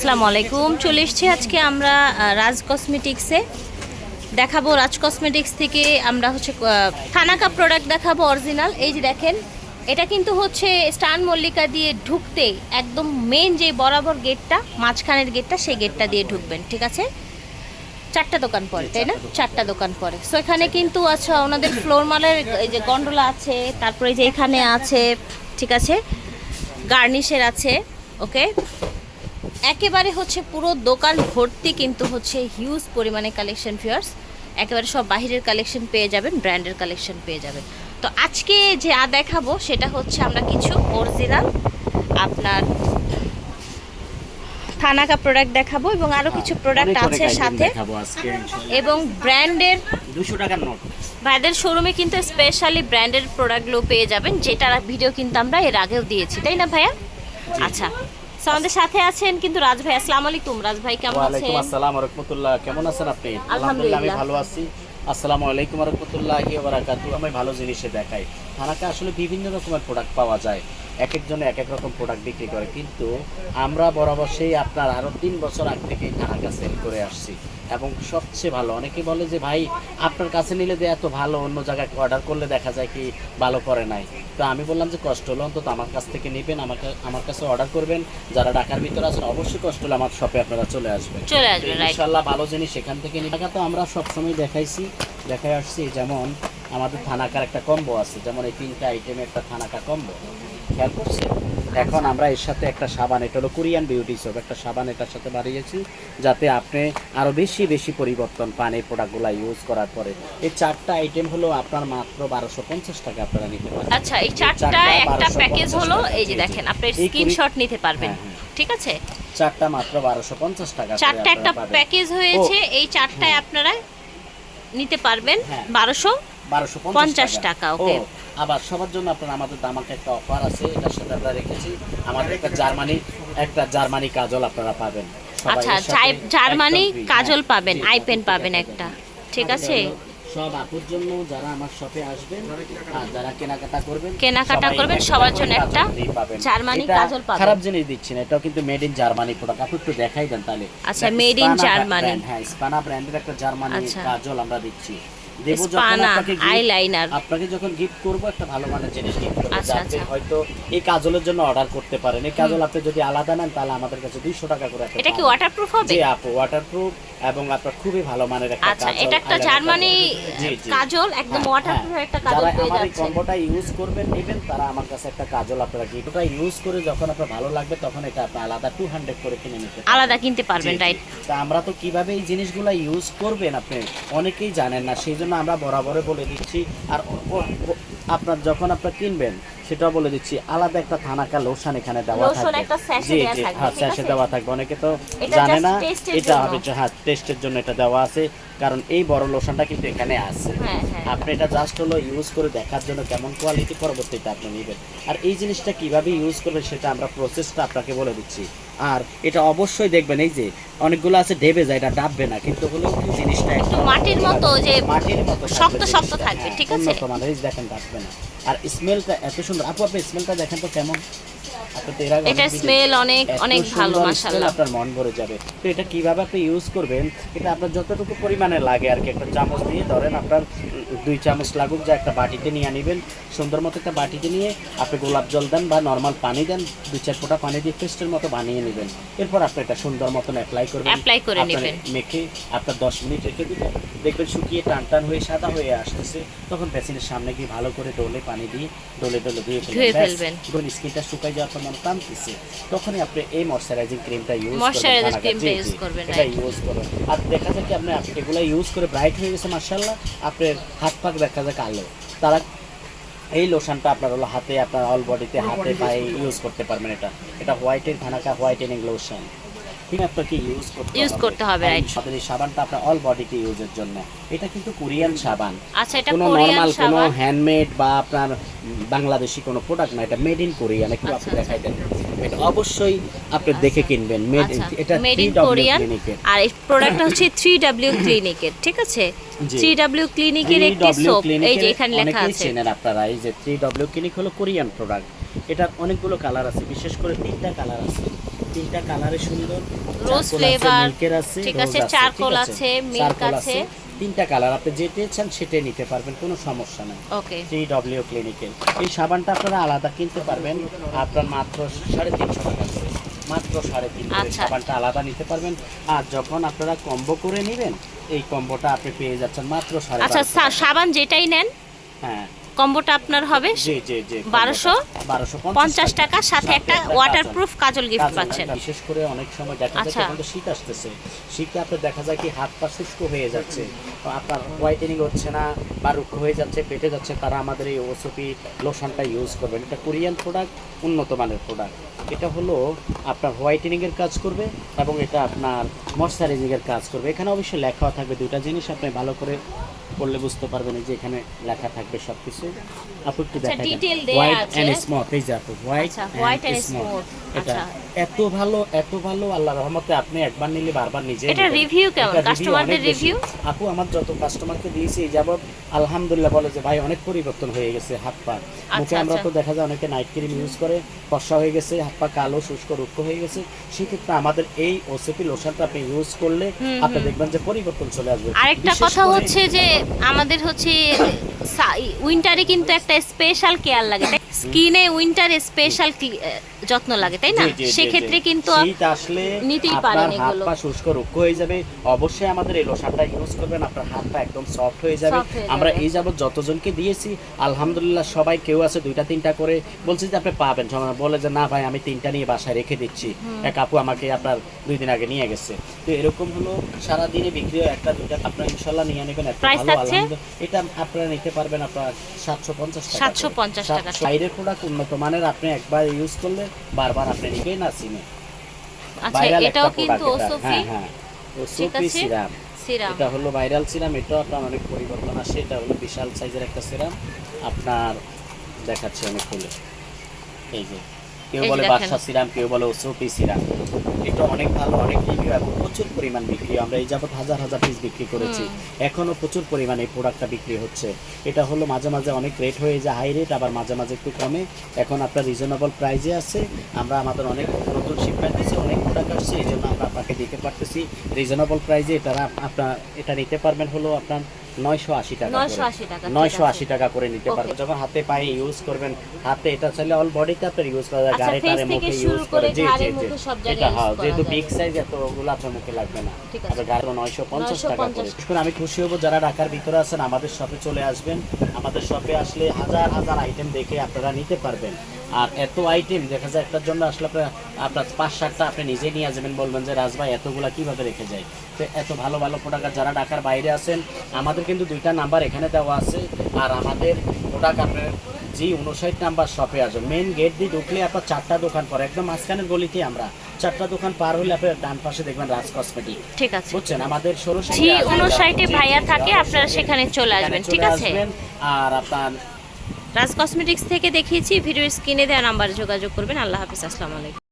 আসসালামু আলাইকুম। চলে এসেছি আজকে আমরা রাজ কসমেটিক্সে। দেখাবো রাজ কসমেটিক্স থেকে আমরা হচ্ছে থানাকা প্রোডাক্ট দেখাবো অরিজিনাল এই যে দেখেন এটা কিন্তু হচ্ছে স্টান মল্লিকা দিয়ে ঢুকতে একদম মেন যে বরাবর গেটটা মাঝখানের গেটটা সেই গেটটা দিয়ে ঢুকবেন ঠিক আছে? চারটা দোকান পরে তাই না? চারটা দোকান পরে। সো এখানে কিন্তু আচ্ছা ওনাদের ফ্লোর মালের এই যে গন্ডোলা আছে তারপরে যে এখানে আছে ঠিক আছে? গার্নিশের আছে ওকে একেবারে হচ্ছে পুরো দোকান ভর্তি কিন্তু হচ্ছে হিউজ পরিমাণে কালেকশন ফিয়ার্স একেবারে সব বাহিরের কালেকশন পেয়ে যাবেন ব্র্যান্ডের কালেকশন পেয়ে যাবেন। তো আজকে যে আ দেখাবো সেটা হচ্ছে আমরা কিছু অরিজিনাল আপনার থানাকা প্রোডাক্ট দেখাবো এবং আরও কিছু প্রোডাক্ট আছে সাথে। এবং ব্র্যান্ডের 200 টাকার নোট। ভাইদের শোরুমে কিন্তু স্পেশালি ব্র্যান্ডের প্রোডাক্টগুলো পেয়ে যাবেন যেটার ভিডিও কিন্তু আমরা এর আগেও দিয়েছি তাই না ভাইয়া? আচ্ছা আমাদের সাথে আছেন কিন্তু রাজ ভাই আসসালামু আলাইকুম। রাজ ভাই কেমন ওয়ালাইকুম আছেন? আসসালাম ওয়া রাহমাতুল্লাহ। কেমন আছেন আপনি? আলহামদুলিল্লাহ। আমি ভালো আছি। আসসালামু আলাইকুম ওয়া রাহমাতুল্লাহি ওয়া বারাকাতুহু। আমি ভালো জিনিসে দেখাই। থানাকে আসলে বিভিন্ন রকমের প্রোডাক্ট পাওয়া যায়। এক একজনে এক এক রকম প্রোডাক্ট বিক্রি করে। কিন্তু আমরা বরাবর সেই আপনার আরও তিন বছর আগ থেকেই থানাকা সেল করে আসছি। এবং সবচেয়ে ভালো অনেকে বলে যে ভাই আপনার কাছে নিলে যে এত ভালো অন্য জায়গায় অর্ডার করলে দেখা যায় কি ভালো করে নাই? তো আমি বললাম যে কষ্ট হলো অন্তত আমার কাছ থেকে নেবেন আমাকে আমার কাছে অর্ডার করবেন। যারা ঢাকার ভিতরে আছেন অবশ্যই কষ্ট হলে আমার শপে আপনারা চলে আসবেন। চলে আসবেন ইনশাল্লাহ ভালো জিনিস সেখান থেকে নিয়ে টাকা তো আমরা সবসময় দেখাইছি দেখাই আসছি। যেমন আমাদের থানাকার একটা কম্বো আছে যেমন এই তিনটা আইটেমের একটা থানাকা কম্বো খেয়াল করছে এখন আমরা এর সাথে একটা সাবান এটা হলো কোরিয়ান বিউটি সোপ একটা সাবান এটার সাথে বাড়িয়েছি যাতে আপনি আরও বেশি বেশি পরিবর্তন পান এই প্রোডাক্টগুলো ইউজ করার পরে। এই চারটা আইটেম হলো আপনার মাত্র বারোশো পঞ্চাশ টাকা আপনারা নিতে পারেন আচ্ছা এই চারটা একটা প্যাকেজ হলো এই যে। দেখেন কুড়ি- স্ক্রিনশট নিতে পারবেন। হ্যাঁ, হ্যাঁ। ঠিক আছে? চারটা মাত্র বারোশো পঞ্চাশ টাকা চারটা একটা প্যাকেজ হয়েছে এই চারটায় আপনারা নিতে পারবেন হ্যাঁ। বারোশো বারোশো পঞ্চাশ টাকা, ওকে। আবার সবার জন্য আপনার আমাদের দামাকে একটা অফার আছে এটার সাথে আমরা রেখেছি। আমাদের একটা জার্মানি একটা জার্মানি কাজল আপনারা পাবেন। আচ্ছা জার্মানি কাজল হ্যাঁ, পাবেন জি, আই সব পেন কিছু পাবেন একটা। ঠিক আছে? সব আপুর জন্য যারা আমার শপে আসবেন আর যারা কেনাকাটা করবেন কেনাকাটা করবেন, সবার জন্য একটা জার্মানি কাজল পাবেন। খারাপ জিনিস দিচ্ছি না এটাও কিন্তু মেড ইন জার্মানি প্রোডাক্ট আপনি একটু দেখাই দেন তাহলে। আচ্ছা, স্পানা Germany। brand, হ্যাঁ স্পানা ব্র্যান্ডের একটা জার্মানি আচ্ছা। কাজল আমরা দিচ্ছি। স্পানা আপনাকে আইলাইনার আপনাকে যখন গিফট করব একটা ভালো মানের জিনিস গিফট করব আচ্ছা, আচ্ছা। হয়তো এই কাজলের জন্য অর্ডার করতে পারেন এই কাজল আপনি যদি আলাদা নেন তাহলে আমাদের কাছে দুইশো টাকা করে একটা এটা কি ওয়াটারপ্রুফ হবে জি আপু ওয়াটারপ্রুফ এবং আপনার খুবই ভালো মানের একটা আচ্ছা এটা একটা জার্মানি কাজল। জি, জি। কাজল একদম হ্যাঁ, ওয়াটারপ্রুফ হ্যাঁ। একটা কাজল পেয়ে আমার এই যাচ্ছেন কম্বোটা ইউজ করবেন তারা আমার কাছে একটা কাজল আপনারা গিফট ওটা ইউজ করে যখন আপনার ভালো লাগবে তখন এটা আপনি আলাদা টু হান্ড্রেড করে কিনে নিতে আলাদা কিনতে পারবেন। রাইট তা আমরা তো কীভাবে এই জিনিসগুলো ইউজ করবেন আপনি অনেকেই জানেন না সেই জন্য আমরা বরাবরে বলে দিচ্ছি আর আপনার যখন আপনার কিনবেন সেটা বলে দিচ্ছি আলাদা একটা থানাকা লোশন এখানে দেওয়া থাকবে। জি জি হ্যাঁ স্যাশে দেওয়া থাকবে অনেকে তো জানে না এটা হবে যে হ্যাঁ টেস্টের জন্য এটা দেওয়া আছে। কারণ এই বড় লোশনটা কিন্তু এখানে আছে। হ্যাঁ হ্যাঁ। আপনি এটা জাস্ট হলো ইউজ করে দেখার জন্য কেমন কোয়ালিটি পরবর্তীতে আপনি নেবেন। আর এই জিনিসটা কীভাবে ইউজ করবেন সেটা আমরা প্রসেসটা আপনাকে বলে দিচ্ছি। আর এটা অবশ্যই দেখবেন এই যে অনেকগুলো আছে ডেবে যায় এটা ডাববে না। কিন্তু হলো জিনিসটা একটু মাটির মতো যে মাটির মতো শক্ত শক্ত থাকবে, হ্যাঁ, ঠিক আছে? উন্নত মানের, দেখেন ডাববে না। আর স্মেলটা এত সুন্দর আপু আপনি স্মেলটা দেখেন তো কেমন? Video- স্মেল অনেক অনেক ভালো মাশাআল্লাহ। আপনার মন ভরে যাবে। তো এটা কীভাবে আপনি ইউজ করবেন এটা আপনার যতটুকু পরিমাণে লাগে আর কি একটা চামচ দিয়ে ধরেন আপনার দুই চামচ লাগুক যা একটা বাটিতে নিয়ে নেবেন সুন্দর মতো একটা বাটিতে নিয়ে আপনি গোলাপ জল দেন বা নর্মাল পানি দেন দুই চার ফোঁটা পানি দিয়ে পেস্টের মতো বানিয়ে নেবেন। এরপর আপনি এটা সুন্দর মতন অ্যাপ্লাই করবেন। Apply করে নেবেন। মেখে আপনার দশ মিনিট রেখে দিবেন। দেখবেন শুকিয়ে টান টান হয়ে সাদা হয়ে আসতেছে। তখন বেসিনের সামনে গিয়ে ভালো করে ডোলে পানি দিয়ে ডোলে ডোলে দিয়ে ধুয়ে ফেলবেন। যখন স্কিনটা শুকাই যাওয়ার পর মনে টানতেছে তখনই আপনি এই ময়শ্চারাইজিং ক্রিমটা ইউজ করবেন, এটা ইউজ করবেন আর দেখা যায় কি আপনি এগুলো ইউজ করে ব্রাইট হয়ে গেছে মার্শাল্লাহ আপনার হাত পাক দেখা যায় কালো তারা এই লোশনটা আপনার হলো হাতে আপনার অল বডিতে হাতে পায়ে ইউজ করতে পারবেন। এটা। এটা হোয়াইটের থানাকা হোয়াইটেনিং লোশন ঠিক আপনাকে ইউজ করতে Use করতে হবে, সাথে এই সাবানটা আপনার অল বডিতে ইউজের জন্য। এটা কিন্তু কোরিয়ান সাবান। আচ্ছা এটা কোনো নর্মাল কোনো হ্যান্ডমেড বা আপনার বাংলাদেশি কোনো প্রোডাক্ট না এটা মেড ইন কোরিয়ান একটু আপনি আচ্ছা, দেখাই দেন এটা অবশ্যই আপনি দেখে কিনবেন। মেড আচ্ছা এটা মেড ইন কোরিয়ান আর এই প্রোডাক্টটা হচ্ছে থ্রি ডাব্লিউ ক্লিনিকের ঠিক আছে? জি। থ্রি ডাব্লিউ ক্লিনিকের একটি 3W সোপ এই যে এখানে লেখা আছে। চেনেন আপনারা এই যে থ্রি ডব্লিউ ক্লিনিক হলো কোরিয়ান প্রোডাক্ট এটার অনেকগুলো কালার আছে বিশেষ করে তিনটা কালার আছে। তিনটা কালারে সুন্দর milk-এর আছে ঠিক আছে, চারকোল আছে, চারকোল আছে। তিনটা কালার আপনি যেটা চান সেটাই নিতে পারবেন কোনো সমস্যা নেই। ওকে। থ্রি ডব্লিউ ক্লিনিকের। এই সাবানটা আপনারা আলাদা কিনতে পারবেন আপনার মাত্র সাড়ে তিনশো টাকা করে। মাত্র সাড়ে তিনশো আচ্ছা। সাবানটা আলাদা নিতে পারবেন। আর যখন আপনারা কম্বো করে নেবেন এই কম্বোটা আপনি পেয়ে যাচ্ছেন মাত্র সাড়ে আচ্ছা সাবান যেটাই নেন। হ্যাঁ। কম্বোটা আপনার হবে? জি জি জি বারোশো পঞ্চাশ টাকা সাথে একটা ওয়াটারপ্রুফ কাজল গিফট পাচ্ছেন। বিশেষ করে অনেক সময় দেখা। এখন তো শীত আসতেছে। শীতে আপনার দেখা যায় কি হাত পা শুষ্ক হয়ে যাচ্ছে। তো আপনার হোয়াইটেনিং হচ্ছে না বা রুক্ষ হয়ে যাচ্ছে পেটে যাচ্ছে তারা আমাদের এই ওসপি লোশনটা ইউজ করবেন। এটা কোরিয়ান প্রোডাক্ট উন্নত মানের প্রোডাক্ট এটা হলো আপনার হোয়াইটেনিং এর কাজ করবে এবং এটা আপনার ময়শ্চারাইজিং এর কাজ করবে। এখানে অবশ্যই লেখা থাকবে দুটা জিনিস। আপনি ভালো করে পড়লে বুঝতে পারবেন যে এখানে লেখা থাকবে সবকিছু আপু একটু দেখাই দেখা হোয়াইট। এন্ড স্মথ এই যে আপু হোয়াইট আচ্ছা, and smooth, এটা আচ্ছা। এত ভালো এত ভালো আল্লাহ রহমতে আপনি একবার নিলে বারবার নিজে এটা review কেমন? কাস্টমারদের review? আপু আমার যত কাস্টমারকে দিয়েছি এই যাবত আলহামদুলিল্লাহ বলে যে ভাই অনেক পরিবর্তন হয়ে গেছে হাত পা। মুখে আমরা আচ্ছা। তো দেখা যায় অনেকে নাইট ক্রিম ইউজ করে ফর্সা হয়ে গেছে হাত পা কালো শুষ্ক রুক্ষ হয়ে গেছে। সেক্ষেত্রে আমাদের এই ওসিপি লোশনটা আপনি ইউজ করলে আপনি দেখবেন যে পরিবর্তন চলে আসবে। আরেকটা কথা হচ্ছে যে আমাদের হচ্ছে উইন্টারে কিন্তু একটা স্পেশাল কেয়ার লাগে। স্কিনে উইন্টারে স্পেশাল যত্ন লাগে তাই না? সেক্ষেত্রে কিন্তু শীত আসলে নিতেই পারেন হাত এগুলো। পা শুষ্ক রুক্ষ হয়ে যাবে। অবশ্যই আমাদের এই লোশনটা ইউজ করবেন আপনার হাত পা একদম সফট হয়ে যাবে। আমরা এই যাবত যতজনকে দিয়েছি আলহামদুলিল্লাহ সবাই কেউ আছে দুইটা তিনটা করে বলছে যে আপনি পাবেন। বলে যে না ভাই আমি তিনটা নিয়ে বাসায় রেখে দিচ্ছি। এক আপু আমাকে আপনার দুই দিন আগে নিয়ে গেছে। তো এরকম হলো সারা দিনে বিক্রি হয় একটা দুইটা আপনার ইনশাল্লাহ নিয়ে নেবেন Price ভালো? আলহামদুলিল্লাহ। এটা আপনারা নিতে পারবেন আপনার সাতশো পঞ্চাশ টাকা 750 টাকা। বাইরের প্রোডাক্ট উন্নত মানের আপনি একবার ইউজ করলে বারবার আপনি নিবেন না সিমে আচ্ছা এটাও কিন্তু ওসফি হ্যাঁ হ্যাঁ। ওসোফি। সিরাম। সিরাম। এটা হলো ভাইরাল সিরাম এটাও আপনার অনেক পরিবর্তন আসে। এটা হলো বিশাল সাইজের একটা সিরাম। আপনার দেখাচ্ছি আমি খুলে। এই যে কেউ বলে বাদশা সিরাম কেউ বলে ওসফি সিরাম। এটা অনেক ভালো অনেক রিভিউ এবং প্রচুর পরিমাণ বিক্রি। আমরা এই যাবত হাজার হাজার পিস বিক্রি করেছি। এখনও প্রচুর পরিমাণে এই প্রোডাক্টটা বিক্রি হচ্ছে। এটা হলো মাঝে মাঝে অনেক রেট হয়ে যায় হাই রেট আবার মাঝে মাঝে একটু কমে। এখন আপনার রিজনেবল প্রাইজে আছে। আমরা আমাদের অনেক নতুন শিপমেন্ট দিচ্ছি অনেক প্রোডাক্ট আসছে এই জন্য আমরা আপনাকে দিতে পারতেছি। রিজনেবল প্রাইজে এটা আপনার এটা নিতে পারবেন হলো আপনার নয়শো আশি টাকা 980 টাকা, ঠিক নয়শো আশি টাকা করে নিতে পারবেন যখন হাতে পায়ে ইউজ করবেন হাতে এটা চাইলে অল বডিতে আপনার ইউজ করা যায় আচ্ছা, গাড়ি টারে মুখে ইউজ করে জি জি জি। এটা হ্যাঁ যেহেতু বিগ সাইজ এতগুলো আপনার মুখে লাগবে না। আপনার গাড়ি নয়শো পঞ্চাশ টাকা করে। 950 বিশেষ করে আমি খুশি হব যারা ঢাকার ভিতরে আছেন আমাদের শপে চলে আসবেন। আমাদের শপে আসলে হাজার হাজার আইটেম দেখে আপনারা নিতে পারবেন। আর এত আইটেম দেখা যায় একটার জন্য আসলে আপনার আপনার পাঁচ সাতটা আপনি নিজে নিয়ে আসবেন বলবেন যে রাজভাই এতগুলা কীভাবে রেখে যায়? তো এত ভালো ভালো প্রোডাক্ট যারা ঢাকার বাইরে আছেন আমাদের কিন্তু দুইটা নাম্বার এখানে দেওয়া আছে। আর আমাদের প্রোডাক্ট আপনার জি উনষাট নাম্বার শপে আসবেন মেন গেট দিয়ে ঢুকলে আপনার চারটা দোকান পরে একদম মাঝখানের গলিতে আমরা। চারটা দোকান পার হলে আপনার ডান পাশে দেখবেন রাজ কসমেটিক ঠিক আছে। বুঝছেন? আমাদের ষোলোশো জি উনষাটে ভাইয়া থাকে আপনারা সেখানে চলে আসবেন। ঠিক আছে? আর আপনার রাজ কসমেটিক্স থেকে দেখিয়েছি ভিডিও স্ক্রিনে দেওয়া নাম্বারে যোগাযোগ করবেন। আল্লাহ হাফিজ আসসালামু আলাইকুম।